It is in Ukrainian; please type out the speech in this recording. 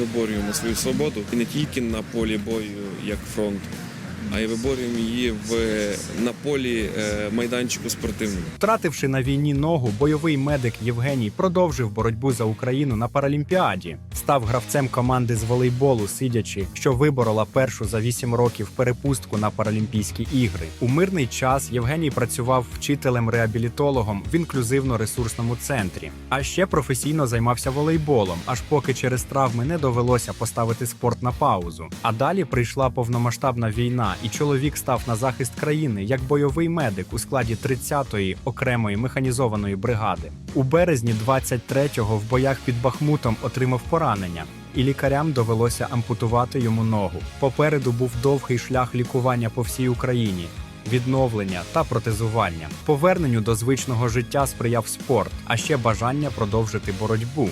Виборюємо свою свободу. І не тільки на полі бою як фронт, а й виборюємо її в на полі е, майданчику спортивному. Втративши на війні ногу, бойовий медик Євгеній продовжив боротьбу за Україну на Паралімпіаді. Став гравцем команди з волейболу, сидячи, що виборола першу за 8 років перепустку на Паралімпійські ігри. У мирний час Євгеній працював вчителем-реабілітологом в інклюзивно-ресурсному центрі, а ще професійно займався волейболом, аж поки через травми не довелося поставити спорт на паузу. А далі прийшла повномасштабна і чоловік став на захист країни як бойовий медик у складі 30-ї окремої механізованої бригади. У березні 23-го в боях під Бахмутом отримав поранення. І лікарям довелося ампутувати йому ногу. Попереду був довгий шлях лікування по всій Україні, відновлення та протезування. Поверненню до звичного життя сприяв спорт, а ще бажання продовжити боротьбу.